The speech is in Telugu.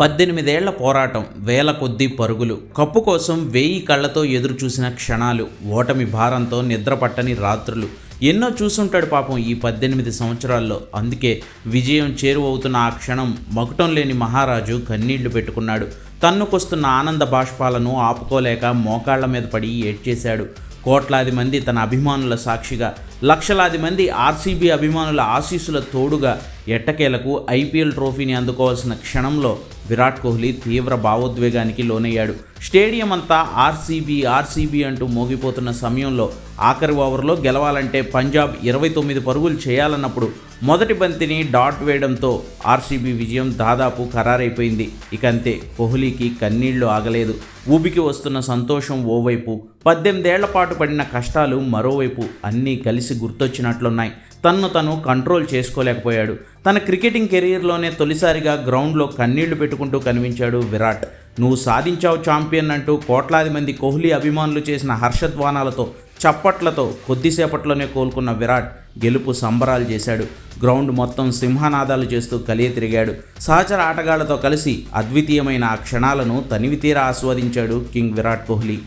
పద్దెనిమిదేళ్ళ పోరాటం వేల కొద్దీ పరుగులు. కప్పు కోసం వేయి కళ్ళతో ఎదురు చూసిన క్షణాలు ఓటమి భారంతో నిద్రపట్టని రాత్రులు. ఎన్నో చూసుంటాడు పాపం ఈ పద్దెనిమిది సంవత్సరాల్లో. అందుకే విజయం చేరువవుతున్న ఆ క్షణం మకుటం లేని మహారాజు కన్నీళ్ళు పెట్టుకున్నాడు. తన్నుకొస్తున్న ఆనంద బాష్పాలను ఆపుకోలేక మోకాళ్ళ మీద పడి ఏడ్చేశాడు. కోట్లాది మంది తన అభిమానుల సాక్షిగా లక్షలాది మంది ఆర్సీబీ అభిమానుల ఆశీస్సుల తోడుగా ఎట్టకేలకు ఐపీఎల్ ట్రోఫీని అందుకోవాల్సిన క్షణంలో విరాట్ కోహ్లీ తీవ్ర భావోద్వేగానికి లోనయ్యాడు. స్టేడియం అంతా ఆర్సీబీ ఆర్సీబీ అంటూ మోగిపోతున్న సమయంలో ఆఖరి ఓవర్లో గెలవాలంటే పంజాబ్ ఇరవై తొమ్మిది పరుగులు చేయాలన్నప్పుడు మొదటి బంతిని డాట్ వేయడంతో ఆర్సీబీ విజయం దాదాపు ఖరారైపోయింది. ఇక అంతే కోహ్లీకి కన్నీళ్ళు ఆగలేదు. ఊబికి వస్తున్న సంతోషం ఓవైపు పద్దెనిమిదేళ్ళ పాటు పడిన కష్టాలు మరోవైపు అన్నీ కలిసి గుర్తొచ్చినట్లున్నాయి. తన్ను తను కంట్రోల్ చేసుకోలేకపోయాడు. తన క్రికెటింగ్ కెరీర్లోనే తొలిసారిగా గ్రౌండ్లో కన్నీళ్ళు పెట్టుకుంటూ కనిపించాడు విరాట్. నువ్వు సాధించావు ఛాంపియన్ అంటూ కోట్లాది మంది కోహ్లీ అభిమానులు చేసిన హర్షధ్వానాలతో చప్పట్లతో కొద్దిసేపట్లోనే కోలుకున్న విరాట్ గెలుపు సంబరాలు చేశాడు. గ్రౌండ్ మొత్తం సింహనాదాలు చేస్తూ కలియ తిరిగాడు. సహచర ఆటగాళ్ళతో కలిసి అద్వితీయమైన ఆ క్షణాలను తనివితీరా ఆస్వాదించాడు కింగ్ విరాట్ కోహ్లీ.